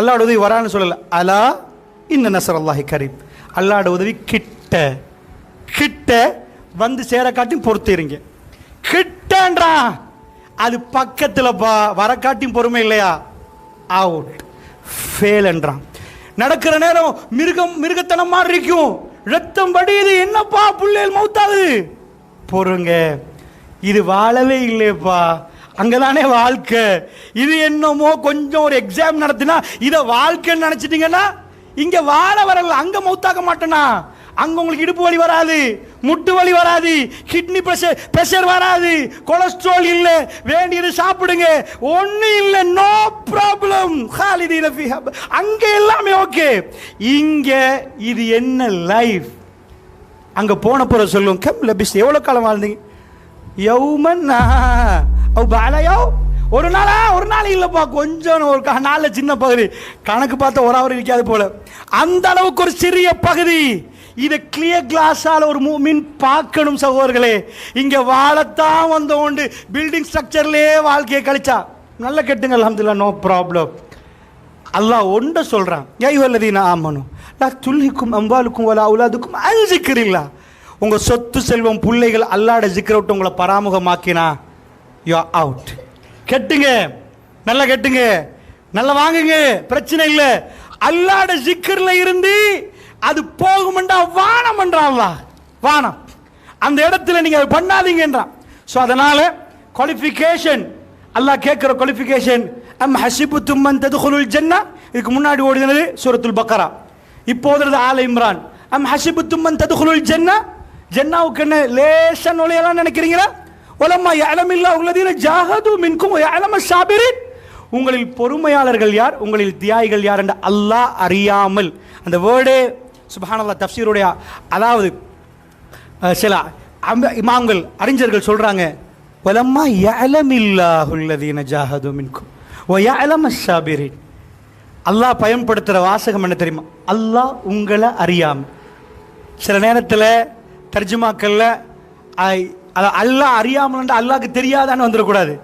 அல்லாட உதவி வரான்னு சொல்லலை. அலா இந்த நசர் அல்லாஹி கரீம். அல்லாட உதவி கிட்ட கிட்ட வந்து சேர காட்டியும் பொறுத்திருங்க. கிட்டன்றா அது பக்கத்தில் பா வர காட்டியும் பொறுமை இல்லையா? அவுட் ஃபேலன்றான் நடக்கிற நேரம் மிருகம் மிருகத்தனம் மாதிரி இருக்கும். ரத்தம் வடியுது. என்னப்பா புள்ளைகள் மௌத்தாது பொறுங்க. இது வாழவே இல்லையப்பா. அங்கதானே வாழ்க்கை. இது என்னமோ கொஞ்சம் ஒரு எக்ஸாம் நடத்தினா இதை வாழ்க்கைன்னு நினைச்சிட்டீங்கன்னா இங்க வாழ வரல அங்க மௌத்தாக்க மாட்டேனா? அங்க உங்களுக்கு இடுப்பு வலி வராது முட்டு வலி வராது கிட்னி பிரஷர் பிரஷர் வராது கொலஸ்ட்ரால் இல்ல வேண்டியது சாப்பிடுங்க. ஒண்ணு இல்ல நோ ப்ராப்ளம் அங்க எல்லாமே ஓகே இங்க இது என்ன லைஃப் அங்க போன போற சொல்லுவோம் கம் லபிஸ். எவ்வளவு காலம் வாழ்ந்தீங்க? யௌமன் பாலையோ? ஒரு நாளா? ஒரு நாள் இல்லைப்பா கொஞ்சம் ஒரு க- சின்ன பகுதி. கணக்கு பார்த்தா ஒரு அவர் இருக்காது போல. அந்த அளவுக்கு ஒரு சிறிய பகுதி. இதை கிளியர் கிளாஸால் ஒரு மீன் பார்க்கணும் சகோதரர்களே. இங்கே வாழத்தான் வந்த உண்டு பில்டிங் ஸ்ட்ரக்சர்லேயே வாழ்க்கையை கழிச்சா. நல்ல கெட்டுங்க அலமதுல்லா நோ ப்ராப்ளம் அல்லாஹ் ஒன்றை சொல்றான். நான் ஆமனு லா துல்லிக்கும் அம்பாலுக்கும் வலா அவுலாதுக்கும் அஞ்சிக்கிறீங்களா உங்கள் சொத்து செல்வம் பிள்ளைகள் அல்லாட ஜிக்கிற விட்டு உங்களை பராமுகமாக்கினா யூ அவுட் கெட்டுங்க. நல்லா கெட்டுங்க. நல்லா வாங்குங்க. பிரச்சனை இல்லை. அல்லாட ஜிக்கர்ல இருந்து அது போகுமெண்டா வானம் பண்ணுறாங்களா வானம். அந்த இடத்துல நீங்கள் அதை பண்ணாதீங்கன்றான். ஸோ அதனால் குவாலிஃபிகேஷன் அல்லாஹ் கேட்குற குவாலிஃபிகேஷன் அம் ஹசிபு தும்மன் ததுகுலுல் ஜன்னா. இதுக்கு முன்னாடி ஓடினது சூரத்துல் பக்கரா. இப்போது ஆல இம்ரான். அம் ஹசிபு தும்மன் ததுகுலுல் ஜன்னா. ஜன்னாவுக்கு என்ன லேசன் நுழையலாம் நினைக்கிறீங்களா? ஒலம்மா யலமில்லா உள்ளதீன ஜாஹது மின்கும் யலம சாபிரின் உங்களில் பொறுமையாளர்கள் யார்? உங்களில் தியாகிகள் யார் என்று அல்லாஹ் அறியாமல். அந்த வேர்டே சுபஹானல்லா தப்சீருடைய அதாவது சில இமாம்கள் அறிஞர்கள் சொல்றாங்க வலம்மா யலமில்லாஹுல்லதீன ஜாஹது மின்கும் ஓ யலம சாபிரின் அல்லாஹ் பயன்படுத்துகிற வாசகம் என்ன தெரியுமா? அல்லாஹ் உங்களை அறியாமல் சில நேரத்தில் தர்ஜுமாக்கல்ல ஐ- அதை அல்லாஹ் அறியாமல் அல்லாஹ்க்கு தெரியாதான்னு வந்துடக்கூடாது.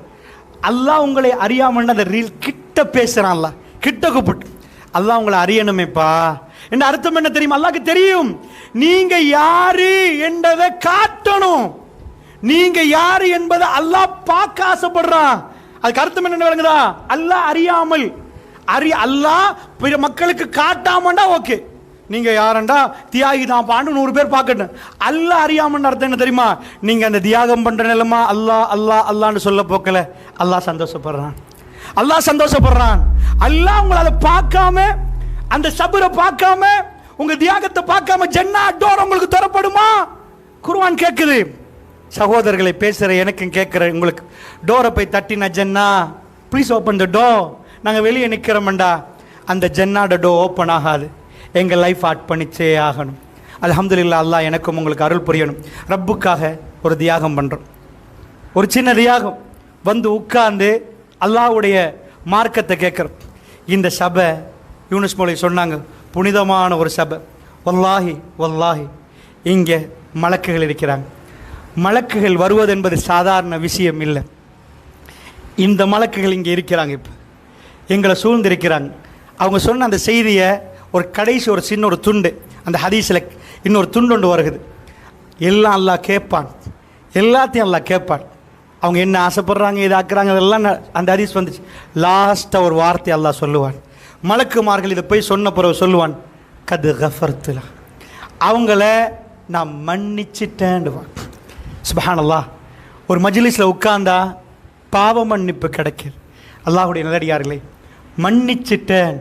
அல்லாஹ் உங்களை அறியாமல் அந்த ரீல் கிட்ட பேசுகிறான் அல்லாஹ். கிட்ட கூப்பிட்டு அல்லாஹ் உங்களை அறியணுமேப்பா. என்ற அர்த்தம் என்ன தெரியுமா? அல்லாக்கு தெரியும். நீங்க யாரு என்றதை காட்டணும். நீங்க யாரு என்பதை அல்லாஹ் பார்க்க ஆசைப்படுறான். அதுக்கு அர்த்தம் என்ன விளங்குதா? அல்லாஹ் அறியாமல். அறி அல்லாஹ் பிற மக்களுக்கு காட்டாமண்டா ஓகே. நீங்க யாரண்டா? தியாகி தான் பாண்டு நூறு பேர் பார்க்கட்டும். அல்லாஹ் அறியாமன்னு அர்த்தம் என்ன தெரியுமா? நீங்க அந்த தியாகம் பண்ற நிலமா அல்லாஹ் அல்லாஹ் அல்லான்னு சொல்ல போக்கல. அல்லாஹ் சந்தோஷப்படுறான். அல்லாஹ் சந்தோஷப்படுறான். அல்லாஹ் உங்களை அதை பார்க்காம அந்த சபரை பார்க்காம உங்க தியாகத்தை பார்க்காம ஜென்னா டோர் உங்களுக்கு தரப்படுமா? குருவான் கேட்குது சகோதரர்களை பேசுகிற எனக்கும் கேட்குற உங்களுக்கு. டோரை போய் தட்டின ஜென்னா ப்ளீஸ் ஓப்பன் த டோ நாங்கள் வெளியே நிற்கிறோம்டா அந்த ஜென்னாட டோ ஓப்பன் ஆகாது. எங்கள் லைஃப் ஆட் பண்ணிச்சே ஆகணும். அலமதுல்லா அல்லாஹ் எனக்கும் உங்களுக்கு அருள் புரியணும். ரப்புக்காக ஒரு தியாகம் பண்ணுறோம் ஒரு சின்ன தியாகம். வந்து உட்கார்ந்து அல்லாஹ்வுடைய மார்க்கத்தை கேட்குறோம். இந்த சபை யூனிஸ் மொழி சொன்னாங்க புனிதமான ஒரு சபை. வல்லாஹி வல்லாஹி. இங்கே மலக்குகள் இருக்கிறாங்க. மலக்குகள் வருவது என்பது சாதாரண விஷயம் இல்லை. இந்த மலக்குகள் இங்கே இருக்கிறாங்க இப்போ. எங்களை சூழ்ந்திருக்கிறாங்க. அவங்க சொன்ன அந்த செய்தியை ஒரு கடைசி ஒரு சின்ன ஒரு துண்டு. அந்த ஹதீஸில் இன்னொரு துண்டு ஒன்று வருகுது. எல்லாம் அல்லாஹ் கேட்பான். எல்லாத்தையும் அல்லாஹ் கேட்பான். அவங்க என்ன ஆசைப்படுறாங்க இதை ஆக்குறாங்க இதெல்லாம் அந்த ஹதீஸ் வந்துச்சு. லாஸ்ட்டாக ஒரு வார்த்தை அல்லாஹ் சொல்லுவான். மலக்குமார்கள் இதை போய் சொன்ன பிறகு சொல்லுவான் கது கஃபர்த்துலா அவங்கள நான் மன்னிச்சிட்டேன்டுவான். சுபஹானல்லா ஒரு மஜிலிஸில் உட்கார்ந்தா பாவ மன்னிப்பு கிடைக்குது அல்லாஹுடைய நல்லடியார்களே மன்னிச்சிட்டேன்.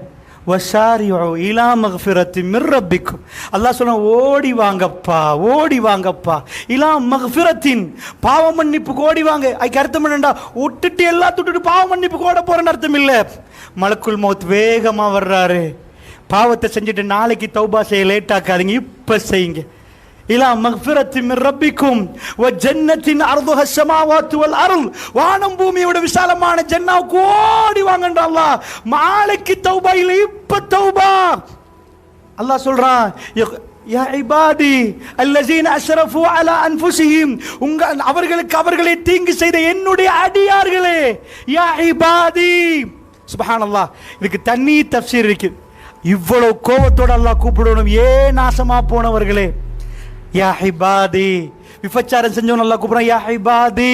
வசாரியோ இலா மகஃபிரத்தி மிர்ரப்பிக்கும் அல்லா சொன்ன ஓடி வாங்கப்பா ஓடி வாங்கப்பா. இலா மகஃபிரத்தின் பாவ மன்னிப்புக்கு ஓடி வாங்க. அதுக்கு அர்த்தம் என்னண்டா? விட்டுட்டு எல்லாம் துட்டுட்டு பாவ மன்னிப்புக்கு ஓட போறேன்னு அர்த்தம் இல்லை. மலக்குள் மௌத் வேகமாக வர்றாரு. பாவத்தை செஞ்சுட்டு நாளைக்கு தௌபா செய்ய லேட் ஆக்காதீங்க இப்போ செய்யுங்க. இலா மஃபிரத்தி மின் ரப்பிக்கும் வ ஜன்னத்தின் அர்துஹ ஸமாவாத்து வல் அருள் வானம் பூமியோட விசாலமான ஜன்னாவுக்கு ஓடி வாங்கன்ற அல்லாஹ் மாலைக்கு தௌபா இல்ல இப்ப தௌபா அல்லாஹ் சொல்றான் ய- யா இபாதி அல்லஸீன அஸ்ரஃபு அலா அன்ஃபுஸிஹிம் உங்க அவர்களுக்கு அவர்களை தீங்கு செய்த என்னுடைய அடியார்களே யா இபாதி சுபஹானல்லாஹ் இதுக்கு தண்ணி தப்சீர் இருக்கு இவ்வளவு கோபத்தோடு அல்லாஹ் கூப்பிடணும் ஏன் நாசமா போனவர்களே யா ஹிபாதி விபச்சாரம் செஞ்சவன் நல்லா கூப்பிடுறான் யா ஹிபாதி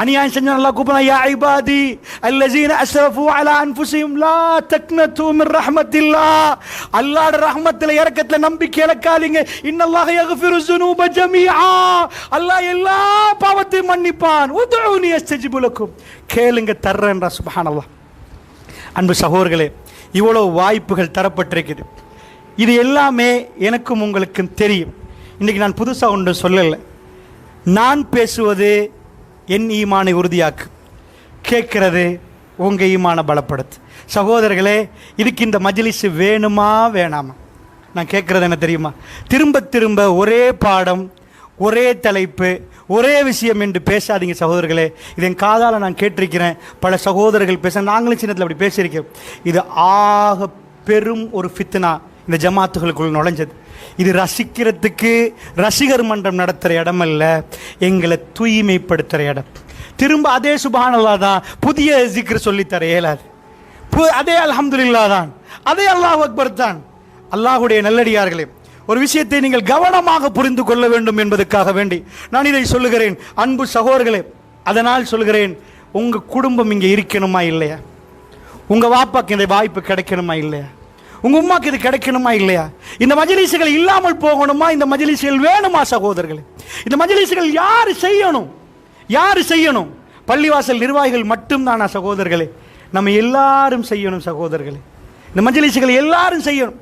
அநியாயம் செஞ்சவன் நல்லா கூப்பிடுறான் யா ஹிபாதி அல்லஜீன அஸ்ரஃபு அலா அன்புசியும் லா தக்ன மின் ரஹ்மத்தில்லாஹ் அல்லாட ரஹ்மத்துல இறக்கத்தில் நம்பிக்கை இழக்காதீங்க இன்னல்லாக யகுஃபிரு ஸுனூப ஜமீஆ அல்லாஹ் எல்லா பாவத்தையும் மன்னிப்பான் உதுஊனி அஸ்தஜிபு லக்கும் கேளுங்க தர்றேன்றா சுப்ஹானல்லாஹ் அன்பு சகோதர்களே இவ்வளோ வாய்ப்புகள் தரப்பட்டிருக்குது இது எல்லாமே எனக்கும் உங்களுக்கும் தெரியும் இன்றைக்கி நான் புதுசாக ஒன்று சொல்லலை. நான் பேசுவது என் ஈமானை உறுதியாக்கு. கேட்கிறது உங்கள் ஈமானை பலப்படுத்து. சகோதரர்களே இதுக்கு இந்த மஜ்லிஸ் வேணுமா வேணாமா? நான் கேட்குறது என்ன தெரியுமா? திரும்ப திரும்ப ஒரே பாடம் ஒரே தலைப்பு ஒரே விஷயம் என்று பேசாதீங்க சகோதரர்களே. இது என் காதால் நான் கேட்டிருக்கிறேன். பல சகோதரர்கள் பேச நாங்களும் சின்னத்தில் அப்படி பேசியிருக்கோம். இது ஆக பெரும் ஒரு ஃபித்னா இந்த ஜமாத்துகளுக்குள் நுழைஞ்சது. இது ரசிக்கிறதுக்கு ரசிகர் மன்றம் நடத்துகிற இடம் அல்ல எங்களை தூய்மைப்படுத்துகிற இடம். திரும்ப அதே சுபானல்லா தான் புதிய ஜிக்ர் சொல்லித்தர இயலாது. பு- அதே அலமதுல்லா தான் அதே அல்லாஹ் அக்பர் தான். அல்லாஹ்வுடைய நல்லடியார்களே ஒரு விஷயத்தை நீங்கள் கவனமாக புரிந்து கொள்ள வேண்டும் என்பதற்காக வேண்டி நான் இதை சொல்லுகிறேன். அன்பு சகோதரர்களே அதனால் சொல்கிறேன் உங்க குடும்பம் இங்கே இருக்கணுமா இல்லையா? உங்க வாப்பாக்கு இந்த வாய்ப்பு கிடைக்கணுமா இல்லையா? உங்க உமாக்கு இது கிடைக்கணுமா இல்லையா? இந்த மஜ்லிஸுகள் இல்லாமல் போகணுமா? இந்த மஜலிசுகள் வேணுமா சகோதரர்களே? இந்த மஜ்லிஸுகள் யார் செய்யணும்? யார் செய்யணும்? பள்ளிவாசல் நிர்வாகிகள் மட்டும்தானா சகோதரர்களே? நம்ம எல்லாரும் செய்யணும் சகோதரர்களே. இந்த மஜலிசுகள் எல்லாரும் செய்யணும்.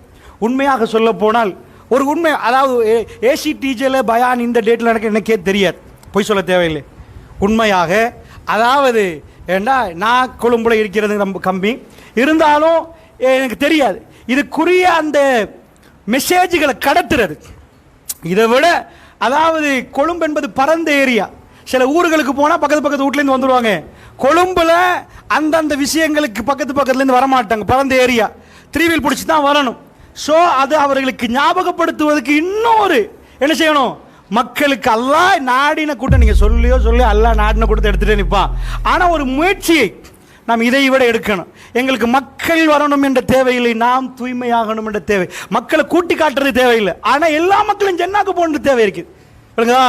உண்மையாக சொல்ல போனால் ஒரு உண்மை அதாவது ஏசி டீச்சரில் பயான் இந்த டேட்டில் நடக்க எனக்கே தெரியாது. பொய் சொல்ல தேவையில்லை. உண்மையாக அதாவது ஏண்டா நான் கொழும்புல இருக்கிறது ரொம்ப கம்மி இருந்தாலும் எனக்கு தெரியாது. இதுக்குரிய அந்த மெசேஜ்களை கடத்துறது. இதை விட அதாவது கொழும்பு என்பது பரந்த ஏரியா. சில ஊர்களுக்கு போனால் பக்கத்து பக்கத்து வீட்லேருந்து வந்துடுவாங்க கொழும்பில் அந்தந்த விஷயங்களுக்கு பக்கத்து பக்கத்துலேருந்து வரமாட்டாங்க. பரந்த ஏரியா. த்ரீவில் பிடிச்சி தான் வரணும். ஸோ அது அவர்களுக்கு ஞாபகப்படுத்துவதற்கு இன்னொரு என்ன செய்யணும்? மக்களுக்கு அல்லாஹ் நாடின கூட்டம் நீங்கள் சொல்லியோ சொல்லி அல்லாஹ் நாடின கூட்டத்தை எடுத்துகிட்டே நிற்பான் ஆனால் ஒரு முயற்சியை நாம் இதை விட எடுக்கணும். எங்களுக்கு மக்கள் வரணும் என்ற தேவையில்லை நாம் தூய்மையாகணும் என்ற தேவை. மக்களை கூட்டி காட்டுறது தேவையில்லை. ஆனால் எல்லா மக்களும் ஜென்னாக்கு போன்ற தேவை இருக்குது புரியுங்களா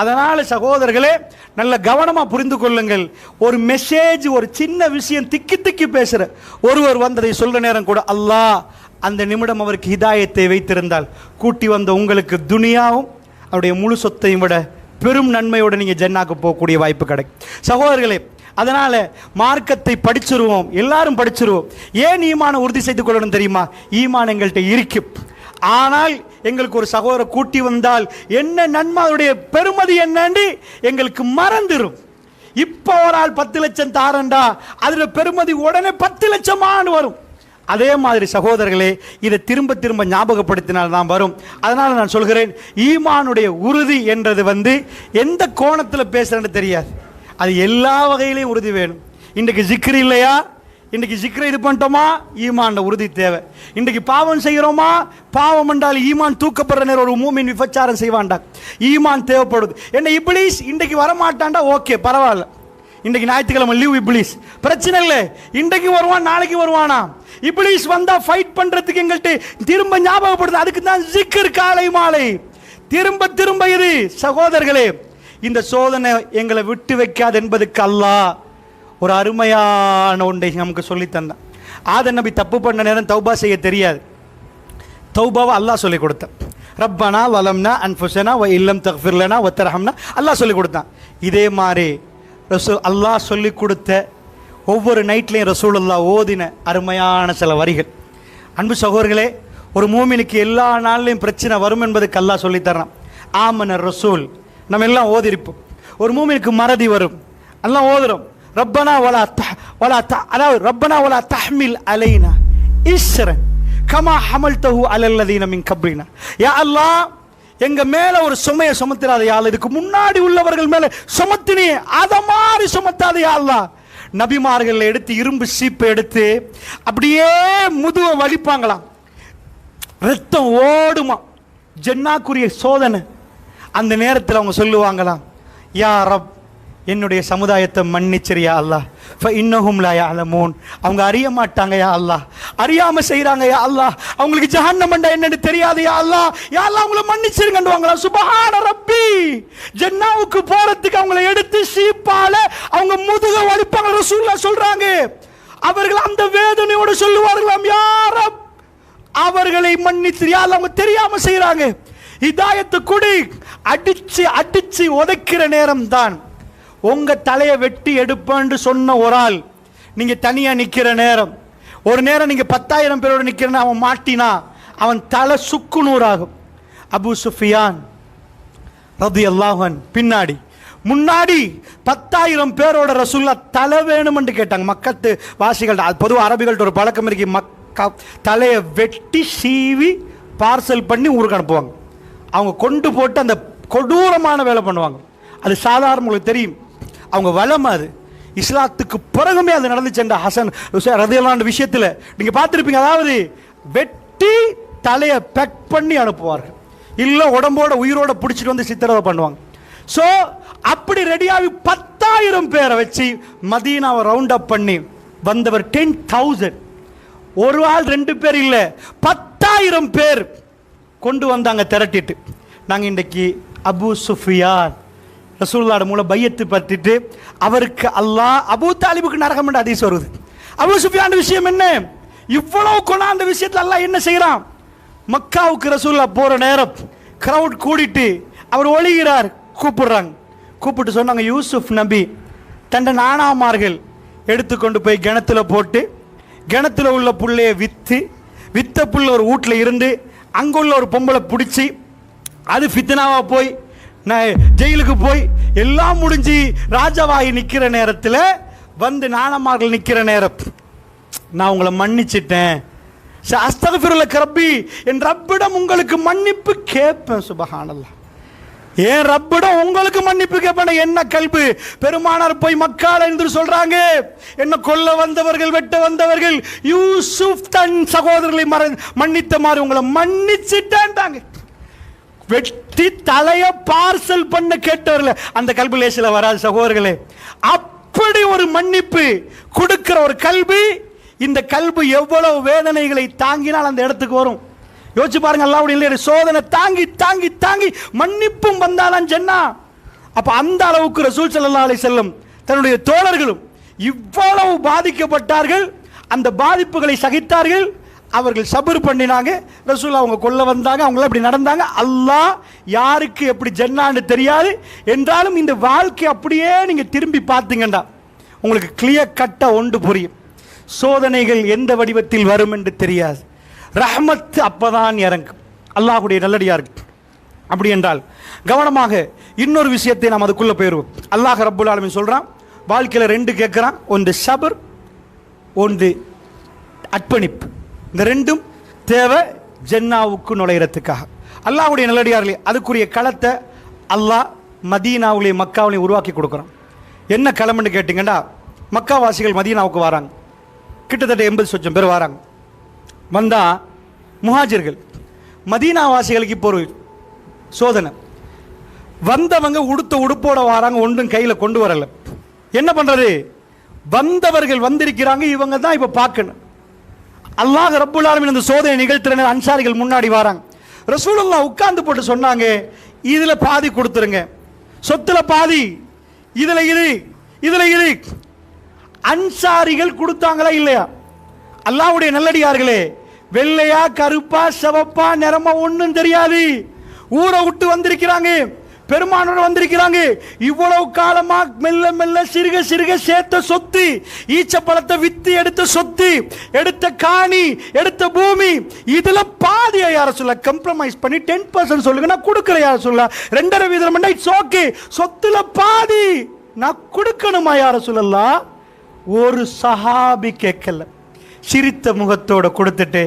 அதனால் சகோதரர்களே நல்ல கவனமாக புரிந்து கொள்ளுங்கள். ஒரு மெசேஜ் ஒரு சின்ன விஷயம் திக்கி திக்கி பேசுகிற ஒருவர் வந்ததை சொல்கிற நேரம் கூட அல்லாஹ் அந்த நிமிடம் அவருக்கு ஹிதாயத்தை வைத்திருந்தால் கூட்டி வந்த உங்களுக்கு துனியாவும் அவருடைய முழு சொத்தையும் விட பெரும் நன்மையோடு நீங்கள் ஜென்னாக்கு போகக்கூடிய வாய்ப்பு கிடைக்கும். சகோதரர்களே அதனால் மார்க்கத்தை படிச்சிருவோம் எல்லாரும் படிச்சிருவோம். ஏன் ஈமான உறுதி செய்து கொள்ளணும் தெரியுமா? ஈமான் எங்கள்கிட்ட இருக்கு ஆனால் எங்களுக்கு ஒரு சகோதரர் கூட்டி வந்தால் என்ன நன்மை அதனுடைய பெருமதி என்னன்னு எங்களுக்கு மறந்துடும் இப்போ ஒரு ஆள் பத்து லட்சம் தாரண்டா அதில் பெருமதி உடனே பத்து லட்சமானு வரும். அதே மாதிரி சகோதரர்களே இதை திரும்ப திரும்ப ஞாபகப்படுத்தினால் தான் வரும். அதனால் நான் சொல்கிறேன் ஈமானுடைய உறுதி என்றது வந்து எந்த கோணத்தில் பேசுகிறேன்னு தெரியாது. அது எல்லா வகையிலையும் உறுதி வேணும். இன்றைக்கு ஜிக்ரு இல்லையா? இன்றைக்கு ஜிக்ரை இது பண்ணிட்டோமா? ஈமான் உறுதி தேவை. இன்றைக்கு பாவம் செய்கிறோமா? பாவம் என்றால் ஈமான் தூக்கப்படுற நேரம் ஒரு மூமின் விபச்சாரம் செய்வான்டா. ஈமான் தேவைப்படுது. என்ன இப்ளீஸ் இன்றைக்கு வரமாட்டான்டா ஓகே பரவாயில்ல. இன்றைக்கு ஞாயிற்றுக்கிழமை லீவ் இப்ளீஸ். பிரச்சனை இல்லை. இன்றைக்கு வருவான் நாளைக்கு வருவானா? இப்ளீஸ் வந்தால் ஃபைட் பண்ணுறதுக்கு எங்கள்கிட்ட திரும்ப ஞாபகப்படுது. அதுக்கு தான் ஜிக்கர் காலை மாலை. திரும்ப திரும்ப இது. சகோதரர்களே இந்த சோதனை எங்களை விட்டு வைக்காது என்பதுக்கு அல்லாஹ் ஒரு அருமையான ஒன்றை நமக்கு சொல்லி தந்தான். ஆதன் நபி தப்பு பண்ண நேரம் தௌபா செய்ய தெரியாது. தௌபாவை அல்லாஹ் சொல்லி கொடுத்தான். ரப்பனா வலம்னா அன்ஃபுசனா வ இல்லம் தஃபிர்லனா ஒத்தரஹம்னா அல்லாஹ் சொல்லி கொடுத்தான். இதே மாதிரி ரசூல் அல்லாஹ் சொல்லி கொடுத்த ஒவ்வொரு நைட்லேயும் ரசூல் அல்லா ஓதின அருமையான சில வரிகள். அன்பு சகோதரர்களே ஒரு மூமினுக்கு எல்லா நாள்லையும் பிரச்சனை வரும் என்பதுக்கு அல்லாஹ் சொல்லித்தரான் ஆமன ரசூல் நம்ம எல்லாம் ஓதிருப்போம். ஒரு மூமினுக்கு மறதி வரும். எல்லாம் ஓதுறோம். ரப்பனா வலா வலா த அதாவது ரப்பனா வலா தஹ்மில் அலைனா ஈஸ்வரன் கமா ஹமல்தஹு அலல்லதீன மின் கப்ரினா. யா அல்லா எங்க மேல ஒரு சுமையை சுமத்திராத யாழ் இதுக்கு முன்னாடி உள்ளவர்கள் மேல சுமத்தினே அதை மாதிரி சுமத்தாத யா நபிமார்கள் எடுத்து இரும்பு சீப்பை எடுத்து அப்படியே முதுவை வலிப்பாங்களாம். ரத்தம் ஓடுமா ஜென்னாக்குரிய சோதனை. அந்த நேரத்தில் அவங்க சொல்லுவாங்களாம் யா ரப் என்னுடைய சமுதாயத்தை மன்னிச்சிரியா அல்லாஹ். ஃப இன்னஹும் லா யஅலமூன். அவங்க அறிய மாட்டாங்க யா அல்லாஹ். அறியாமல் செய்கிறாங்க யா அல்லாஹ். அவங்களுக்கு ஜஹன்னமண்டா என்னன்னு தெரியாது யா அல்லாஹ். யா அல்லா அவங்கள மன்னிச்சிருங்கன்றுவாங்களா சுபஹான ரப்பி. ஜன்னாவுக்கு போகிறதுக்கு அவங்கள எடுத்து சீப்பால அவங்க முதுக வலிப்பாங்க ரசூல்லா சொல்கிறாங்க அவர்கள் அந்த வேதனையோடு சொல்லுவார்களாம் யா ரப் அவர்களை மன்னித்து யா அவங்க தெரியாமல் செய்கிறாங்க இதாயத்து குடி. அடிச்சு அடிச்சு உதைக்கிற நேரம் தான் உங்க தலையை வெட்டி எடுப்பேன்னு சொன்ன ஒரு ஆள் நீங்க தனியா நிக்கிற நேரம். ஒரு நேரம் நீங்க பத்தாயிரம் பேரோட நிக்கிறனா அவன் மாட்டினா அவன் தலை சுக்கு நூறாகும். அபு சுஃபியான் ரது அல்லாஹன் பின்னாடி. முன்னாடி பத்தாயிரம் பேரோட ரசுல்லா தலை வேணும்னு கேட்டாங்க. மக்கத்து வாசிகள் அது பொதுவாக அரபிகள்கிட்ட ஒரு பழக்கம் இருக்கு. மக்கா தலையை வெட்டி சீவி பார்சல் பண்ணி ஊருக்கு அனுப்புவாங்க. அவங்க கொண்டு போட்டு அந்த கொடூரமான வேலை பண்ணுவாங்க. அது சாதாரண உங்களுக்கு தெரியும். அவங்க வளம் அது. இஸ்லாத்துக்கு பிறகுமே அது நடந்துச்சுன்ற ஹசன் ரதியலான விஷயத்தில். நீங்கள் பார்த்துருப்பீங்க அதாவது வெட்டி தலையை பெக் பண்ணி அனுப்புவார்கள். இல்லை உடம்போட உயிரோட பிடிச்சிட்டு வந்து சித்திரவதை பண்ணுவாங்க. ஸோ அப்படி ரெடியாகி பத்தாயிரம் பேரை வச்சு மதீனாவை ரவுண்ட் அப் பண்ணி வந்தவர் டென் தௌசண்ட் ஒரு ஆள் ரெண்டு பேர் இல்லை பத்தாயிரம் பேர் கொண்டு வந்தாங்க திரட்டிட்டு. நாங்கள் இன்றைக்கு அபு சுஃபியான் ரசூல்லாட மூலம் பையத்து பற்றிட்டு அவருக்கு அல்லாஹ் அபு தாலிபுக்கு நரகம் என்று அதிசயம் வருது. அபு சுஃபியான் விஷயம் என்ன? இவ்வளவு கொண்டா அந்த விஷயத்தில் அல்லாஹ் என்ன செய்கிறான் மக்காவுக்கு ரசூல்லா போகிற நேரம் கிரவுட் கூடிட்டு அவர் ஒழிகிறார் கூப்பிடுறாங்க. கூப்பிட்டு சொன்னாங்க யூசுப் நபி தண்ட நானாமார்கள் எடுத்துக்கொண்டு போய் கிணத்துல போட்டு கிணத்துல உள்ள புள்ளைய விற்று வித்த புள்ள ஒரு வீட்டில் இருந்து அங்குள்ள ஒரு பொம்பளை பிடிச்சி அது ஃபித்னாவாக போய் நான் ஜெயிலுக்கு போய் எல்லாம் முடிஞ்சு ராஜாவாகி நிற்கிற நேரத்தில் வந்து நாணமார்கள் நிற்கிற நேரம். நான் உங்களை மன்னிச்சிட்டேன். அஸ்தகஃபிருல கரப்பி என் ரப்பிடம் உங்களுக்கு மன்னிப்பு கேட்பேன் சுபஹானல்லா ஏன் ரப்பிடம் உங்களுக்கு மன்னிப்பு கேட்பேன். என்ன கல்பு? பெருமானார் போய் மக்கள் என்று சொல்றாங்க என்ன கொல்ல வந்தவர்கள் வெட்ட வந்தவர்கள் யூசுப் தன் சகோதரர்களை மற மன்னித்த மாதிரி உங்களை மன்னிச்சிட்டேன்டாங்க வெட்டி தலைய பார்சல் பண்ண கேட்டவர்கள அந்த கல்வி வராது சகோதரர்களே. அப்படி ஒரு மன்னிப்பு கொடுக்கிற ஒரு கல்வி இந்த கல்வி எவ்வளவு வேதனைகளை தாங்கினால் அந்த இடத்துக்கு வரும். யோசிச்சு பாருங்க அல்லாவுடைய சோதனை தாங்கி தாங்கி தாங்கி மன்னிப்பும் வந்தாலும் சென்னா அப்ப அந்த அளவுக்கு ரசூல் ஸல்லல்லாஹு செல்லும் தன்னுடைய தோழர்களும் இவ்வளவு பாதிக்கப்பட்டார்கள் அந்த பாதிப்புகளை சகித்தார்கள் அவர்கள் சபர் பண்ணினாங்க. ரசூல் அவங்க கொல்ல வந்தாங்க. அவங்கள அப்படி நடந்தாங்க. அல்லாஹ் யாருக்கு எப்படி ஜன்னான்னு தெரியாது. என்றாலும் இந்த வாழ்க்கை அப்படியே நீங்கள் திரும்பி பார்த்தீங்கண்டா உங்களுக்கு கிளியர் கட்ட ஒன்று புரியும். சோதனைகள் எந்த வடிவத்தில் வரும் என்று தெரியாது. ரஹமத் அப்பதான் இறங்கும். நல்லடியாக இருக்கு அப்படி என்றால் கவனமாக இன்னொரு விஷயத்தை நாம் அதுக்குள்ளே போயிடுவோம். அல்லாஹ் ரபுல் ஆலமின் சொல்கிறான் வாழ்க்கையில் ரெண்டு கேட்குறான். ஒன்று சபர் ஒன்று அர்ப்பணிப்பு. இந்த ரெண்டும் தேவை ஜென்னாவுக்கு நுழையிறதுக்காக. அல்லாவுடைய நல்லடியார்களே அதுக்குரிய களத்தை அல்லாஹ் மதீனாவுலையும் மக்காவுலையும் உருவாக்கி கொடுக்குறான். என்ன களம்னு கேட்டிங்கன்னா மக்காவாசிகள் மதீனாவுக்கு வராங்க. கிட்டத்தட்ட எண்பது சொச்சம் பேர் வராங்க. வந்தால் முஹாஜர்கள் மதீனாவாசிகளுக்கு இப்போ ஒரு சோதனை. வந்தவங்க உடுத்த உடுப்போட வராங்க ஒன்றும் கையில் கொண்டு வரல. என்ன பண்ணுறது வந்தவர்கள் வந்திருக்கிறாங்க இவங்க தான் இப்போ பார்க்கணும். அல்லாஹ் ரப்புல் இந்த சோதனை நிகழ்த்துற அன்சாரிகள் முன்னாடி வராங்க. ரசூலெல்லாம் உட்கார்ந்து போட்டு சொன்னாங்க இதில் பாதி கொடுத்துருங்க. சொத்தில் பாதி இதில் இது இதில் இது. அன்சாரிகள் கொடுத்தாங்களா இல்லையா? அல்லாஹ்வுடைய நல்லடியார்களே வெள்ளையா கருப்பா செவப்பா நிறமா ஒன்றும் தெரியாது. ஊரை விட்டு வந்திருக்கிறாங்க. பெருமானோட வந்திருக்கிறாங்க. இவ்வளவு காலமா மெல்ல மெல்ல சிறுக சிறுக சேர்த்த சொத்து ஈச்சப்பழத்தை வித்து எடுத்த சொத்து எடுத்த காணி எடுத்த பூமி இதுல பாதியை யார சொல்ல? கம்ப்ரமைஸ் பண்ணி டென் பர்சன்ட் சொல்லுங்க நான் கொடுக்குற யார சொல்ல? ரெண்டரை வீதம் இட்ஸ் ஓகே சொத்துல பாதி நான் கொடுக்கணுமா யார சொல்லலாம் ஒரு சஹாபி கேட்கல. சிரித்த முகத்தோட கொடுத்துட்டு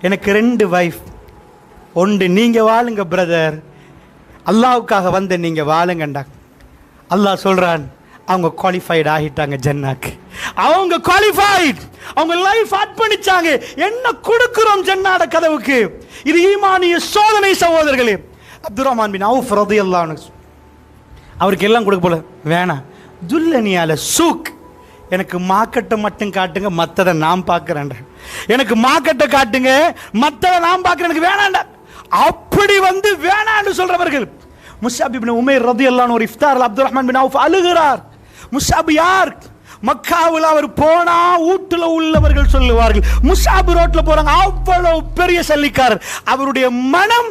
எனக்கு ரெண்டு வைஃப் ஒன்று நீங்கள் வாழுங்க பிரதர் அல்லாவுக்காக வந்து நீங்கள் வாழுங்கண்டா. அல்லாஹ் சொல்கிறான் அவங்க குவாலிஃபைடு ஆகிட்டாங்க ஜன்னாக்கு. அவங்க குவாலிஃபைட் அவங்க லைஃப் அர்ப்பணிச்சாங்க என்ன கொடுக்குறோம் ஜன்னாட கதவுக்கு? இது ஈமானிய சோதனை சகோதரர்களே. அப்துல் ரஹ்மான் பின் அவுஃப் ரதியல்லாஹு அவருக்கு எல்லாம் கொடுக்க போல. வேணாம் துல்லனியால சூக். எனக்கு மாக்கட்டை மட்டும் காட்டுங்க மற்றதை நான் பார்க்குறேன் எனக்கு மாக்கட்டை காட்டுங்க மற்றதை நான் பார்க்குறேன். எனக்கு வேணாண்டா. அப்படி வந்து வேணான்னு சொல்றவர்கள். முஸ்ஸாப் இப்னு ரதி அல்லான் ஒரு இஃப்தார் அப்துல் ரஹ்மான் பின் அவுஃப் அழுகிறார். முஸ்ஸாப் யார்? மக்காவில் அவர் போனா வீட்டுல உள்ளவர்கள் சொல்லுவார்கள். முஸ்ஸாப் ரோட்ல போறாங்க. அவ்வளவு பெரிய சல்லிக்காரர். அவருடைய மனம்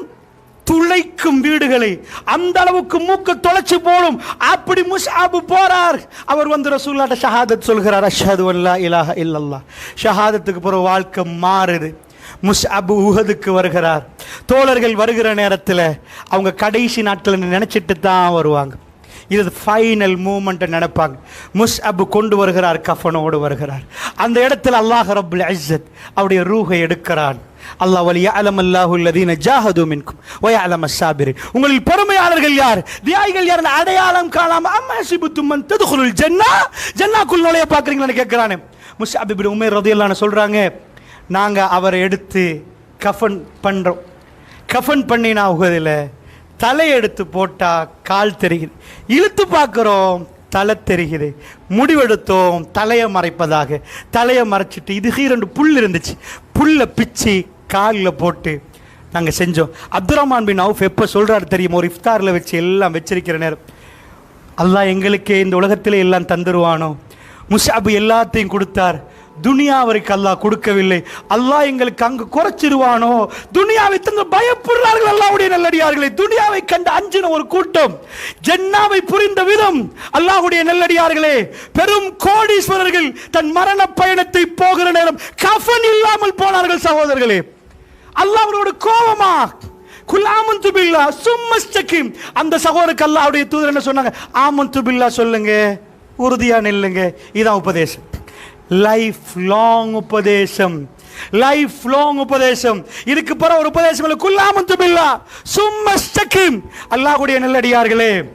துளைக்கும் வீடுகளை அந்த அளவுக்கு மூக்க தொலைச்சு போலும் அப்படி முஷாபு போறார். அவர் வந்து ரசூல்லாட்ட ஷஹாதத் சொல்கிறார். அஷ்ஹது அல்லா இலாஹ இல்லல்லா ஷஹாதத்துக்கு பிறகு வாழ்க்கை மாறுது. முஷாபு உஹதுக்கு வருகிறார். தோழர்கள் வருகிற நேரத்தில் அவங்க கடைசி நாட்கள் நினச்சிட்டு தான் வருவாங்க. இது ஃபைனல் மூமெண்ட்டை நினைப்பாங்க. முஸ்அபு கொண்டு வருகிறார் கஃபனோடு வருகிறார். அந்த இடத்துல அல்லாஹ் ரபுல் இஸ்ஸத் அவருடைய ரூஹை எடுக்கிறான். அல்லாஹ் வலிய அலம் அல்லாஹு அல்லதீன ஜாஹது மின்கும் ஒய அலம் அஸ்ஸாபிரின் உங்களில் பொறுமையாளர்கள் யார்? தியாகிகள் யார்? அடையாளம் காணாம அம்மா சிபுத்தும் ததுகுருள் ததுகுலுல் ஜன்னா ஜன்னாக்குள் நுழைய பார்க்குறீங்களான்னு கேட்குறானே. முஸ் இப்னு உமேர் ரதியல்லான்னு சொல்கிறாங்க நாங்கள் அவரை எடுத்து கஃபன் பண்ணுறோம் கஃபன் பண்ணினா உகதில் தலை எடுத்து போட்டால் கால் தெரியுது இழுத்து பார்க்குறோம் தலை தெரியுது முடிவெடுத்தோம் தலையை மறைப்பதாக. தலையை மறைச்சிட்டு இது ரெண்டு புல் இருந்துச்சு. புல்லை பிச்சு காலில் போட்டு நாங்கள் செஞ்சோம். அப்துரமான் பின் அவுஃப் எப்போ சொல்கிறாரு தெரியுமா? ஒரு இஃப்தாரில் வச்சு எல்லாம் வச்சிருக்கிற நேரம். அல்லாஹ் எங்களுக்கே இந்த உலகத்திலே எல்லாம் தந்துருவானோ? முஷாபு எல்லாத்தையும் கொடுத்தார். துனியா அவருக்கு அல்லாஹ் கொடுக்கவில்லை. அல்லாஹ் எங்களுக்கு அங்கு குறைச்சிருவானோ? துனியாவை தந்து பயப்படுறார்கள் அல்லாஹுடைய நல்லடியார்களை. துனியாவை கண்டு அஞ்சின ஒரு கூட்டம். ஜென்னாவை புரிந்த விதம் அல்லாஹ்வுடைய நல்லடியார்களே. பெரும் கோடீஸ்வரர்கள் தன் மரண பயணத்தை போகிற நேரம் கஃன் இல்லாமல் போனார்கள் சகோதரர்களே. அல்லாஹ் அவரோட கோபமா குலாமன் துபில்லா சும்மஸ்டக்கிம் அந்த சகோதரருக்கு அல்லாஹ்வுடைய தூதர் என்ன சொன்னாங்க? ஆமன் துபில்லா சொல்லுங்க உறுதியா நில்லுங்க. இதான் உபதேசம். லைஃப் லாங் உபதேசம். லைஃப் லாங் உபதேசம். இதுக்கு பிற ஒரு உபதேசம் இல்லை. குல்லாமந்து பில்லா சும்மஸ்டகிம் அல்லாஹ்வுடைய நல்லடியார்களே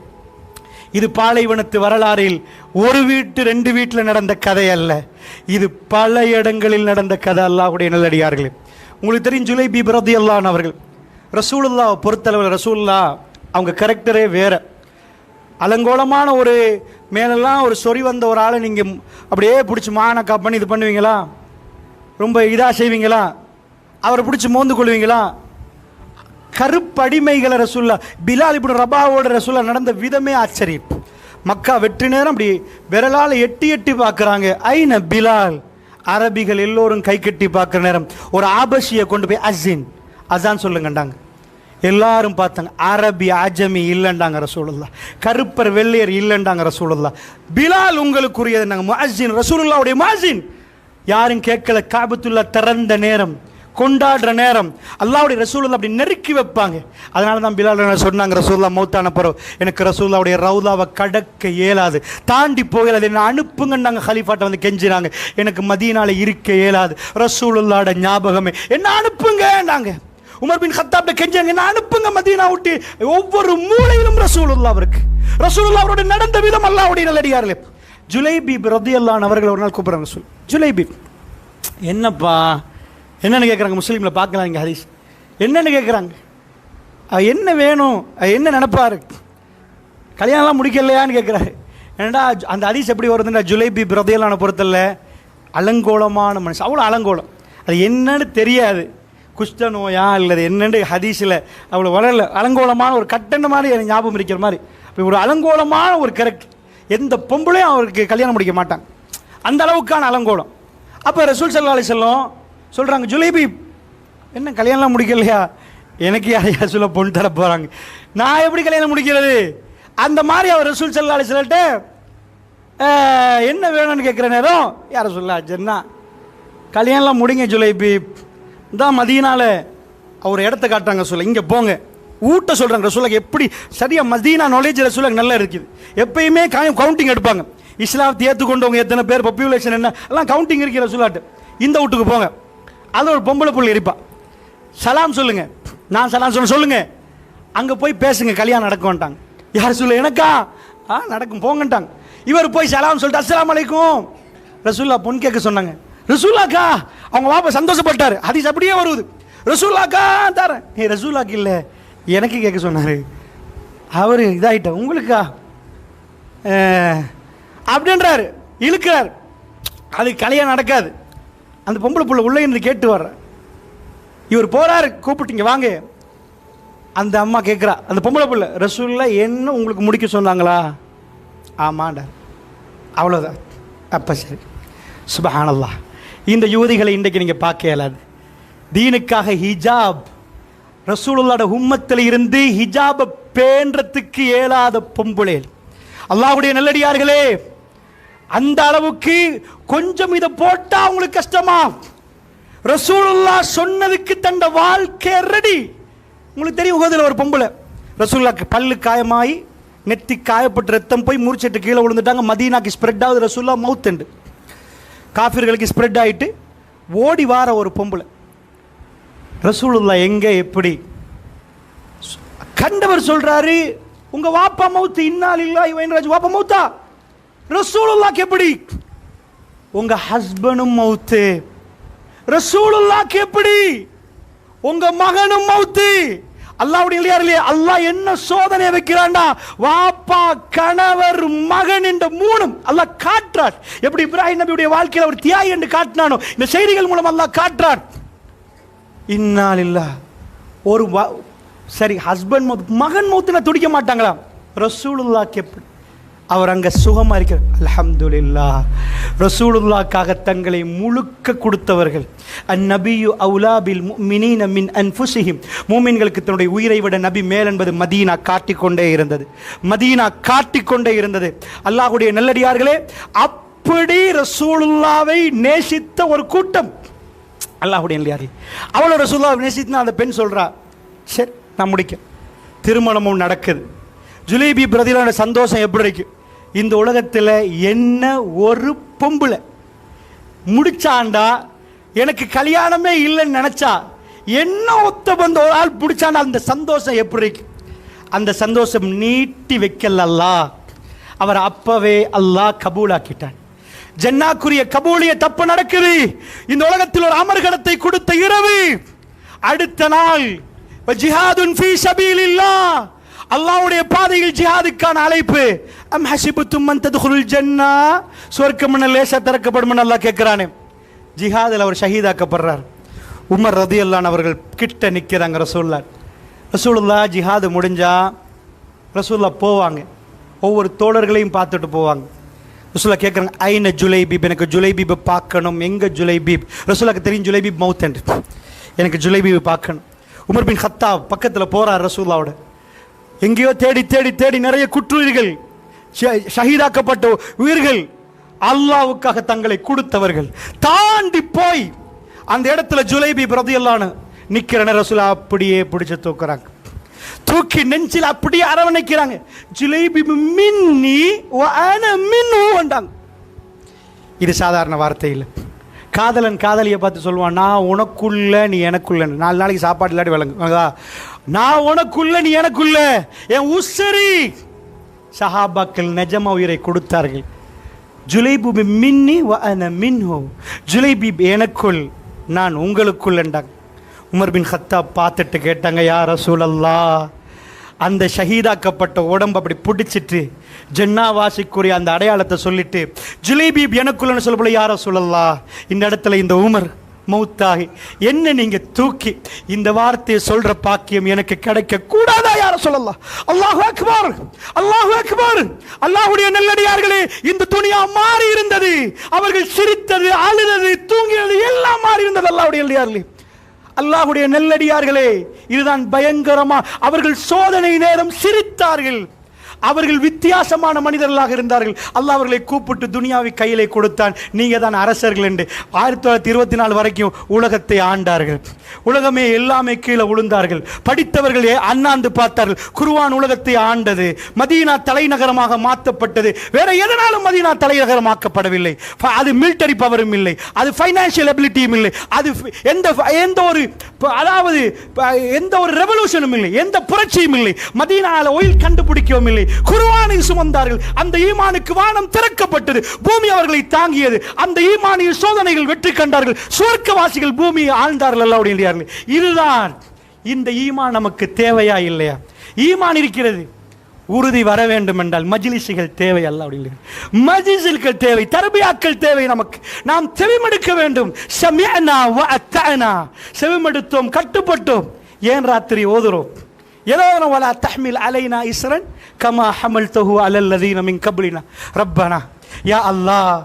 இது பாலைவனத்து வரலாறில் ஒரு வீட்டு ரெண்டு வீட்டில் நடந்த கதை அல்ல. இது பல இடங்களில் நடந்த கதை அல்லாஹ்வுடைய நல்லடியார்களே. உங்களுக்கு தெரியும் ஜுலை பி பிரதி அல்லான் அவர்கள். ரசூலுல்லா பொறுத்தளவில் ரசூல்லா அவங்க கரெக்டரே வேறு. அலங்கோலமான ஒரு மேலெல்லாம் ஒரு சொறி வந்த ஒரு ஆளை நீங்கள் அப்படியே பிடிச்சி மானக்கா பண்ணி இது பண்ணுவீங்களா? ரொம்ப இதாக செய்வீங்களா? அவரை பிடிச்சி மோந்து கொள்வீங்களா? கருப்படிமைகளை ரசுல்லா பிலால் இப்படி ரபாவோட ரசுல்லா நடந்த விதமே ஆச்சரியம். மக்கா வெற்றி நேரம் அப்படி விரலால் எட்டி எட்டி பார்க்குறாங்க. ஐன பிலால்? அரபிகள் எல்லோரும் கை கட்டி பார்க்குற நேரம். ஒரு ஆபசியை கொண்டு போய் அசின் அசான் சொல்லுங்கண்டாங்க. எல்லாரும் பார்த்தாங்க. அரபி அஜமி இல்லைண்டாங்க ரசூலுல்லா கருப்பர் வெள்ளையர் இல்லைண்டாங்க ரசூலுல்லா பிலால் உங்களுக்குரியது நாங்கள் மாசின் ரசூலுல்லாவுடைய மாசின் யாரும் கேட்கல. காபத்துள்ள திறந்த நேரம் கொண்டாடுற நேரம். அல்லாவுடைய ரசூலுல்லா அப்படி நெருக்கி வைப்பாங்க. அதனால தான் பிலால் சொன்னாங்க? ரசூல்லா மௌத்தான பிறகு எனக்கு ரசூல்லாவுடைய ரவுதாவை கடக்க இயலாது. தாண்டி போகலாது என்ன அனுப்புங்கன்னாங்க. ஹலிஃபாட்டை வந்து கெஞ்சினாங்க. எனக்கு மதியனால இருக்க இயலாது. ரசூலுல்லாட ஞாபகமே என்ன அனுப்புங்க நாங்கள் உமர் பின் ஹத்தாப்ட கெஞ்சாங்க நான் அனுப்புங்க மதீனா விட்டு ஒவ்வொரு மூலையிலும் ரசூலுல்லா அவருக்கு. ரசூலுல்லா அவரோட நடந்த விதம் அல்லாவுடைய நல்லடியார்களே. ஜுலைபீப் அல்லான் அவர்கள் ஒரு நாள் கூப்பிட்றாங்க சொல் ஜுலைபீப் என்னப்பா? என்னன்னு கேட்குறாங்க முஸ்லீமில் பார்க்கலாம் இங்கே ஹதீஸ்? என்னென்னு கேட்குறாங்க என்ன வேணும்? என்ன நினப்பார்? கல்யாணம்லாம் முடிக்கலையான்னு கேட்குறாரு ஏன்டா அந்த ஹதீஸ் எப்படி வருதுன்னா ஜுலைபி பிரதையலான பொறுத்தல அலங்கோலமான மனுஷன். அவ்வளோ அலங்கோலம். அது என்னன்னு தெரியாது. குஷ்ட நோயா அல்லது என்னென்று ஹதீஸில் அவ்வளோ வளரல. அலங்கோலமான ஒரு கட்டண மாதிரி எனக்கு ஞாபகம் இருக்கிற மாதிரி. அப்படி ஒரு அலங்கோலமான ஒரு கரெக்ட் எந்த பொம்பளையும் அவருக்கு கல்யாணம் முடிக்க மாட்டாங்க அந்த அளவுக்கான அலங்கோலம். அப்போ ரசூல் சல்லா அலி செல்லம் சொல்கிறாங்க ஜுலேபி என்ன கல்யாணம்லாம் முடிக்கலையா? எனக்கு யார் யார் சொல்ல பொண்ணு தர போகிறாங்க நான் எப்படி கல்யாணம் முடிக்கிறது? அந்த மாதிரி அவர் ரசூல் சல்லா அலி சொல்லிட்டு என்ன வேணும்னு கேட்குற நேரம்? யாரை சொல்ல ஜென்னா கல்யாணம்லாம் முடிங்க ஜுலேபி தான் மதியனால் அவர் இடத்த காட்டுறாங்க சொல்ல இங்கே போங்க. ஊட்ட சொல்கிறாங்க ரசூலுக்கு எப்படி? சரியாக மதீனா நாலேஜ் ரசூலுக்கு நல்லா இருக்குது. எப்பயுமே கவுண்டிங் எடுப்பாங்க. இஸ்லாத்தை ஏற்றுக்கொண்டவங்க எத்தனை பேர்? பாப்புலேஷன் என்ன? எல்லாம் கவுண்டிங் இருக்கிற ரசூலாட்டு. இந்த வீட்டுக்கு போங்க. அது ஒரு பொம்பளை புள்ளி இருப்பா. சலாம் சொல்லுங்க. நான் சலாம் சொல்ல சொல்லுங்க. அங்கே போய் பேசுங்க. கல்யாணம் நடக்கும்ட்டாங்க யார் சொல்ல எனக்கா? ஆ நடக்கும். போங்கன்ட்டாங்க. இவர் போய் சலாம் சொல்லிட்டு அஸ்லாம் அலைக்கும். ரசூல்லா பொன் கேட்க சொன்னாங்க. ரசூல்லாக்கா அவங்க பாப்பா சந்தோஷப்பட்டார். ஹதீஸ் அப்படியே வருது. ரசூல்லாக்கா தரேன். ஏ ரசூல்லாக்கு இல்லை. எனக்கு கேட்க சொன்னார். அவர் இதாகிட்ட உங்களுக்கா? அப்படின்றாரு. இழுக்கிறார். அது கலையாக நடக்காது. அந்த பொம்பளை பிள்ளை உள்ளே இருந்து கேட்டு வர்ற. இவர் போகிறாரு கூப்பிட்டீங்க வாங்க. அந்த அம்மா கேட்குறா. அந்த பொம்பளை பிள்ளை ரசூல்லா என்ன உங்களுக்கு முடிக்க சொன்னாங்களா? ஆமாண்டா. அவ்வளோதான் அப்போ சரி. சுபஹானல்லா இந்த யுவதிகளை இன்றைக்கு நீங்கள் பார்க்க இயலாது. தீனுக்காக ஹிஜாப். ரசூலுல்லாட உம்மத்தில் இருந்து ஹிஜாபை பேன்றத்துக்கு இயலாத பொம்புளே. அல்லாவுடைய நல்லடியார்களே அந்த அளவுக்கு கொஞ்சம் இதை போட்டா உங்களுக்கு கஷ்டமா? ரசூலுல்லா சொன்னதுக்கு தண்ட வாழ்க்கை ரெடி உங்களுக்கு தெரியும் உகதில் ஒரு பொம்பளை. ரசூல்லாக்கு பல்லு காயமாயி நெத்தி காயப்பட்டு ரத்தம் போய் மூர்ச்சிட்டு கீழே விழுந்துட்டாங்க. மதீனாக்கு ஸ்ப்ரெட் ஆகுது. ரசூல்லா மவுத்துண்டு காஃபிர்களுக்கு ஸ்ப்ரெட் ஆயிட்டு ஓடி வார ஒரு பொம்பளை. ரசூலுல்லா எங்கே எப்படி? கண்டவர் சொல்கிறாரு உங்க வாப்பா மவுத்து இன்னால் இல்லா இவன் வாப்பா மௌத்தா? ரசூலுல்லாக்கு எப்படி? உங்க ஹஸ்பண்டும் மவுத்து ரசூலுல்லாக்கு எப்படி? உங்கள் மகனும் மவுத்து அல்லாவுடைய இல்லையா இல்லையா? அல்லாஹ் என்ன சோதனை வைக்கிறான்டா வாப்பா கணவர் மகன் என்ற மூணும் அல்லாஹ் காட்டுறார். எப்படி இப்ராஹிம் நபியுடைய வாழ்க்கையில் ஒரு தியாகி என்று காட்டினானோ இந்த செய்திகள் மூலம் அல்லாஹ் காட்டுறான் இன்னாலில்லா ஒரு வ- சரி ஹஸ்பண்ட் மகன் மௌத்துல துடிக்க மாட்டாங்களா? ரசூலுல்லாக்கு எப்படி அவர் அங்கே சுகமாக இருக்கிறார் அலமதுல்லா ரசூலுல்லாக்காக தங்களை முழுக்க கொடுத்தவர்கள். அந்நபியு அவுலாபில் மினீன மின் அன்ஃபுஸிஹிம் மூமின்களுக்கு தன்னுடைய உயிரை விட நபி மேல் என்பது மதீனா காட்டிக்கொண்டே இருந்தது. மதீனா காட்டிக்கொண்டே இருந்தது. அல்லாஹுடைய நல்லடியார்களே அப்படி ரசூலுல்லாவை நேசித்த ஒரு கூட்டம். அல்லாஹுடைய இல்லையாரி அவ்வளோ ரசூல்லா நேசித்துனா அந்த பெண் சொல்கிறா சரி நான் முடிக்க திருமணமும் நடக்குது. ஜுலேபி பிரதிலான சந்தோஷம் எப்படி இருக்குது இந்த உலகத்தில் என்ன ஒரு பொம்பளை முடிச்சாண்டா எனக்கு கல்யாணமே இல்லைன்னு நினச்சா என்ன ஒத்த பந்த ஒரு ஆள் பிடிச்சாண்டா அந்த சந்தோஷம் எப்படி இருக்கு? அந்த சந்தோஷம் நீட்டி வைக்கல அவர் அப்பவே அல்லாஹ் கபூலாக்கிட்டான் ஜன்னாக்குரிய கபூலிய தப்பு நடக்குது. இந்த உலகத்தில் ஒரு அமர்கடத்தை கொடுத்த இரவு. அடுத்த நாள் ஜிஹாதுன் ஃபீ இல்லா அல்லாவுடைய பாதையில் ஜிஹாதுக்கான அழைப்பு. அம் ஹசிபு தும்மன் ததுகுல் ஜன்னா. சொர்க்கம் லேசா திறக்கப்படும் அல்லாஹ் கேட்கிறானே. ஜிஹாதில் அவர் ஷஹீதாக்கப்படுறார். உமர் ரதியல்லான் அவர்கள் கிட்ட நிற்கிறாங்க ரசூல்லா ரசூலுல்லா ஜிஹாது முடிஞ்சா ரசூல்லா போவாங்க. ஒவ்வொரு தோழர்களையும் பார்த்துட்டு போவாங்க. ரசூலா கேட்குறாங்க ஐன ஜுலைபீப்? எனக்கு ஜுலைபீபை பார்க்கணும். எங்கே ஜுலைபீப்? ரசூலாக்கு தெரியும் ஜுலைபீப் மவுத் என்று. எனக்கு ஜுலைபீபை பார்க்கணும். உமர் பின் ஹத்தா பக்கத்தில் போகிறார் ரசூல்லாவோட எங்கேயோ தேடி தேடி தேடி நிறைய குற்றுயிர்கள் ஷ- ஷஹீதாக்கப்பட்ட உயிர்கள் அல்லாவுக்காக தங்களை கொடுத்தவர்கள். தாண்டி போய் அந்த இடத்துல ஜுலைபி பிரதியல்லான்னு நிக்கிற நேரசுல அப்படியே பிடிச்சு தூக்குறாங்க. தூக்கி நெஞ்சில் அப்படியே அரவணைக்கிறாங்க. ஜிலேபி மின்னி மின்னு வந்தாங்க. இது சாதாரண வார்த்தை இல்லை காதலன் காதலியை பார்த்து சொல்லுவான் நான் உனக்குள்ள நீ எனக்குள்ளன்னு. நாலு நாளைக்கு சாப்பாடு இல்லாட்டி விளங்கு விளங்குதா? நான் உனக்குள்ள நீ எனக்குள்ள. என் உசரி சஹாபாக்கள் நிஜமா உயிரை கொடுத்தார்கள். ஜுலைபு மின்னி மின்ஹோ. ஜுலைபி எனக்குள் நான் உங்களுக்குள் என்றாங்க. உமர் பின் ஹத்தா பார்த்துட்டு கேட்டாங்க யார் ரசூலல்லா அந்த ஷஹீதாக்கப்பட்ட உடம்பு அப்படி பிடிச்சிட்டு ஜென்னாவாசிக்குரிய அந்த அடையாளத்தை சொல்லிட்டு ஜுலைபீப் எனக்குள்ளன்னு சொல்லப்போல யாரோ சொல்லலா இந்த இடத்துல இந்த உமர் மௌத்தாகி. என்ன நீங்க தூக்கி இந்த வார்த்தையை சொல்ற பாக்கியம் எனக்கு கிடைக்க கூடாதா யார சொல்லலாம் அல்லாஹ் அக்பர் அல்லாஹ் அக்பர். அல்லாஹுடைய நல்லடியார்களே இந்த துணியா மாறி இருந்தது. அவர்கள் சிரித்தது அழுதது தூங்கினது எல்லாம் மாறி இருந்தது அல்லாஹுடைய நல்லடியார்களே. அல்லாஹ்வுடைய நெல்லடியார்களே இதுதான் பயங்கரமா. அவர்கள் சோதனை நேரம் சிரித்தார்கள். அவர்கள் வித்தியாசமான மனிதர்களாக இருந்தார்கள். அல்லாஹ் அவர்களை கூப்பிட்டு துனியாவை கையிலே கொடுத்தான். நீங்கள் தான் அரசர்கள் என்று. ஆயிரத்தி தொள்ளாயிரத்தி இருபத்தி நாலு வரைக்கும் உலகத்தை ஆண்டார்கள். உலகமே எல்லாமே கீழே விழுந்தார்கள் படித்தவர்கள் அண்ணாந்து பார்த்தார்கள். குருவான் உலகத்தை ஆண்டது. மதீனா தலைநகரமாக மாற்றப்பட்டது. வேற எதனாலும் மதீனா தலைநகரமாக்கப்படவில்லை. ஃப- அது மிலிட்டரி பவரும் இல்லை. அது ஃபைனான்சியல் எபிலிட்டியும் இல்லை. அது எந்த எந்த ஒரு அதாவது எந்த ஒரு ரெவல்யூஷனும் இல்லை. எந்த புரட்சியும் இல்லை. மதீனால ஒயில் கண்டுபிடிக்கவும் இல்லை. குருவானை சுமந்தார்கள். அந்த ஈமானுக்கு வானம் திறக்கப்பட்டது. பூமி அவர்களை தாங்கியது. அந்த ஈமானிய சோதனைகள் வெற்றி கண்டார்கள். சுவர்க்கவாசிகள் பூமியை ஆழ்ந்தார்கள் அல்லாவுடைய இதுதான் இந்த ஈமான் நமக்கு தேவையா இல்லையா? ஈமான் இருக்கிறது. உறுதி வர வேண்டும் என்றால் மஜிலிசுகள் தேவை அல்ல அப்படின்னு மஜ்லிஸ்கள் தேவை. தரபியாக்கள் தேவை நமக்கு. நாம் செவிமடுக்க வேண்டும். சமிஅனா செவிமடுத்தோம் கட்டுப்பட்டோம். ஏன் ராத்திரி ஓதுறோம்? ஏதாவது வலா தஹ்மில் அலைனா இஸ்ரன் கமா ஹமல் தொகு அலல்லதீன மின் கப்லினா ரப்பனா யா அல்லாஹ்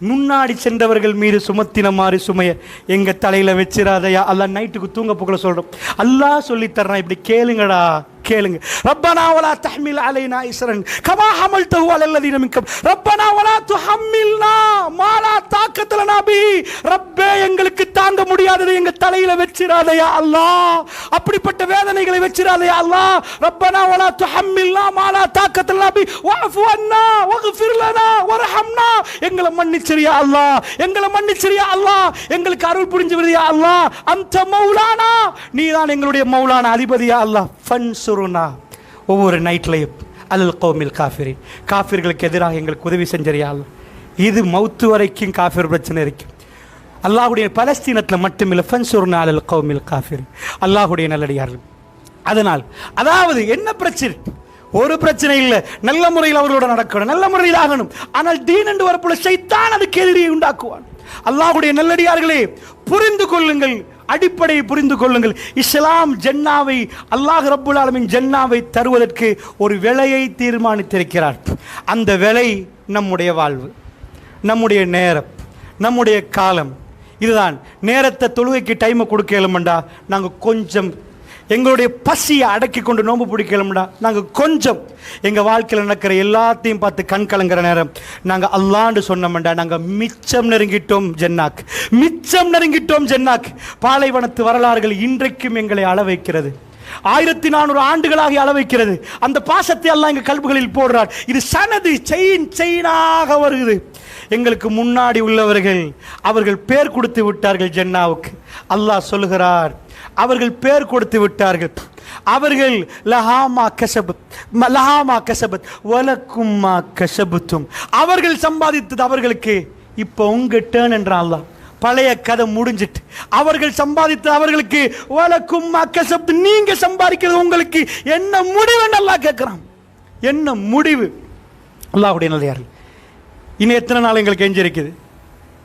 முன்னாடி சென்றவர்கள் மீது சுமத்தின மாதிரி சுமைய எங்கள் தலையில் வச்சிடாதயா அல்லாஹ் நைட்டுக்கு தூங்க போகல சொல்கிறோம் அல்லாஹ் சொல்லி இப்படி கேளுங்கடா. கேளுங்க. ரப்பனா வலா தஹ்மில் அலைனா இஸ்ரன். கமா ஹமல்தஹு அலல்லதீன மின் கப் ரப்பனா வலா துஹம்மில்னா. மாலா தாக்கத்துல நபி ரப்பே எங்களுக்கு தாங்க முடியாததை எங்க தலையில வச்சிராதயா அல்லாஹ். அப்படிப்பட்ட வேதனைகளை வச்சிராதயா அல்லாஹ். ரப்பனா வலா துஹம்மில்னா. மாலா தாக்கத்துல நபி வஃபு அன்னா வக்ஃபிர் லனா வர்ஹம்னா. எங்களை மன்னிச்சிரியா அல்லாஹ். எங்களை மன்னிச்சிரியா அல்லாஹ். எங்களுக்கு அருள் புரிஞ்சு விடுறியா அல்லாஹ். அந்த மௌலானா. நீதான் எங்களுடைய மௌலானா அதிபதியா அல்லாஹ். ஃபன்சுருனா ஒவ்வொரு நைட்லையும் அல் கோமில் காஃபிரி காஃபிர்களுக்கு எதிராக எங்களுக்கு உதவி செஞ்சறியால் இது மௌத்து வரைக்கும் காஃபிர் பிரச்சனை இருக்கும் அல்லாஹுடைய பலஸ்தீனத்தில் மட்டுமில்லை ஃபன்சுர்னா அலல் கோமில் காஃபிர் அல்லாஹுடைய நல்லடியார்கள். அதனால் அதாவது என்ன பிரச்சனை? ஒரு பிரச்சனை இல்லை நல்ல முறையில் அவர்களோட நடக்கணும் நல்ல முறையில் ஆகணும். ஆனால் தீன் என்று வரப்புள்ள சைத்தான் அதுக்கு எதிரியை உண்டாக்குவான். அல்லாஹுடைய நல்லடியார்களே புரிந்து கொள்ளுங்கள் அடிப்படையை புரிந்து கொள்ளுங்கள். இஸ்லாம் ஜென்னாவை அல்லாஹ் ரப்புல் ஆலமின் ஜென்னாவை தருவதற்கு ஒரு விலையை தீர்மானித்திருக்கிறார். அந்த விலை நம்முடைய வாழ்வு நம்முடைய நேரம் நம்முடைய காலம். இதுதான் நேரத்தை தொழுகைக்கு டைமை கொடுக்க கொடுக்கலும்டா நாங்கள் கொஞ்சம் எங்களுடைய பசியை அடக்கி கொண்டு நோன்பு பிடிக்கலும்டா. நாங்கள் கொஞ்சம் எங்கள் வாழ்க்கையில் நடக்கிற எல்லாத்தையும் பார்த்து கண் கலங்குற நேரம். நாங்கள் அல்லாண்டு சொன்னோம்டா நாங்கள் மிச்சம் நெருங்கிட்டோம் ஜென்னாக். மிச்சம் நெருங்கிட்டோம் ஜென்னாக். பாலைவனத்து வரலாறுகள் இன்றைக்கும் எங்களை அள வைக்கிறது ஆயிரத்தி நானூறு ஆண்டுகளாக அள வைக்கிறது அந்த பாசத்தை எல்லாம் எங்கள் கல்புகளில் போடுறார். இது சனது செயின் செயினாக வருகிறது எங்களுக்கு முன்னாடி உள்ளவர்கள் அவர்கள் பேர் கொடுத்து விட்டார்கள் ஜென்னாவுக்கு. அல்லாஹ் சொல்லுகிறார் அவர்கள் பேர் கொடுத்து விட்டார்கள். அவர்கள் லஹாமா கசபத் லஹாமா கசபத் வலக்கும்மா கசபத்தும் அவர்கள் சம்பாதித்தது அவர்களுக்கு. இப்போ உங்க டேர்ன் என்றான் பழைய கதை முடிஞ்சிட்டு. அவர்கள் சம்பாதித்த அவர்களுக்கு. வலக்கும் அக்கசப்து நீங்க சம்பாதிக்கிறது உங்களுக்கு. என்ன முடிவு நல்லா கேட்கிறான். என்ன முடிவு? அல்லாவுடைய நல்லதார்கள் இன்னும் எத்தனை நாள் எங்களுக்கு எஞ்சிருக்குது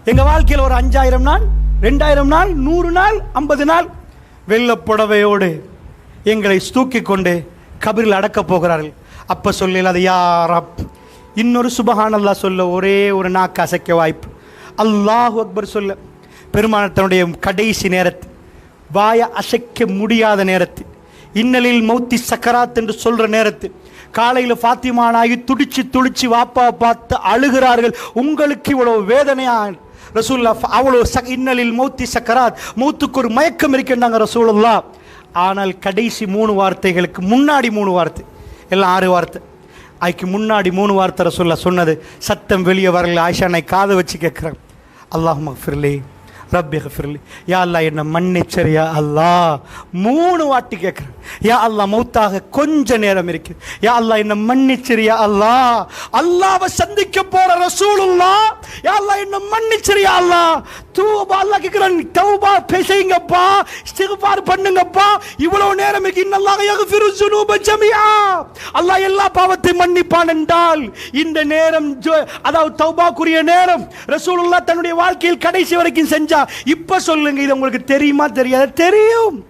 எங்கள் வாழ்க்கையில் ஒரு அஞ்சாயிரம் நாள் ரெண்டாயிரம் நாள் நூறு நாள் ஐம்பது நாள் வெள்ளப் புடவையோடு எங்களை தூக்கி கொண்டு கபிரில் அடக்கப் போகிறார்கள். அப்போ சொல்லல அது யாரா இன்னொரு சுபஹான் அல்லாஹ் சொல்ல ஒரே ஒரு நாக்கு அசைக்க வாய்ப்பு. அல்லாஹ் அக்பர் சொல்ல பெருமானத்தனுடைய கடைசி நேரத்து வாய அசைக்க முடியாத நேரத்து இன்னலில் மௌத்தி சக்கராத் என்று சொல்கிற நேரத்து காலையில் ஃபாத்திமானாகி துடிச்சு துடிச்சு வாப்பா பார்த்து அழுகிறார்கள். உங்களுக்கு இவ்வளவு வேதனையாக ரசூல்லா அவ்வளோ சக இன்னலில் மௌத்தி சக்கராத். மௌத்துக்கு ஒரு மயக்கம் இருக்கின்றாங்க ரசூலுல்லா ஆனால் கடைசி மூணு வார்த்தைகளுக்கு முன்னாடி மூணு வார்த்தை. எல்லாம் ஆறு வார்த்தை. அதுக்கு முன்னாடி மூணு வார்த்தை ரசூல்லா சொன்னது. சத்தம் வெளியே வரல. ஆயிஷா நான் காதை வச்சு கேட்குறேன் அல்லாஹ் மஃபிர்லே ரப்பி ஃபிர்லி யா அல்லாஹ் என்ன மன்னிச்சரியா அல்லாஹ் மூணு வாட்டி கேட்குறேன் யா அல்லாஹ் மௌத்தாக கொஞ்ச நேரம் இருக்கு. யா அல்லாஹ் என்ன மன்னிச்சரியா அல்லாஹ் அல்லாவை சந்திக்க போற ரசூலுல்லா யா அல்லா என்ன மன்னிச்சரியா அல்லாஹ் தூபா அல்லா கேட்குறேன் தௌபா பேசுங்கப்பா. இஸ்திக்பார் பண்ணுங்கப்பா. இவ்வளவு நேரம் இருக்கு. இன்னல்லாஹ் யக்ஃபிரு ஜுனூப ஜமியா அல்லாஹ் எல்லா பாவத்தையும் மன்னிப்பான் என்றால் இந்த நேரம் அதாவது தௌபாக்குரிய நேரம் ரசூலுல்லா தன்னுடைய வாழ்க்கையில் கடைசி வரைக்கும் செஞ்சா இப்போ சொல்லுங்க இது உங்களுக்கு தெரியுமா தெரியாத? தெரியும்.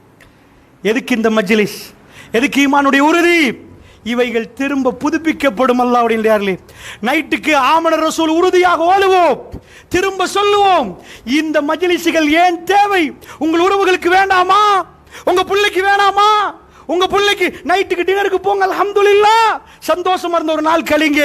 எதுக்கு இந்த மஜ்லிஸ்? எதுக்கு ஈமானுடைய உறுதி? இவைகள் திரும்ப புதுப்பிக்கப்படும் அல்லாவுடைய நைட்டுக்கு ஆமண ரசூல் உறுதியாக ஓடுவோம் திரும்ப சொல்லுவோம் இந்த மஜ்லிஸுகள் ஏன் தேவை? உங்கள் உறவுகளுக்கு வேண்டாமா? உங்க பிள்ளைக்கு வேணாமா? உங்க பிள்ளைக்கு நைட்டுக்கு டின்னருக்கு போங்க அல்ஹம்துலில்லாஹ். சந்தோஷமா இருந்த ஒரு நாள் கழிங்க.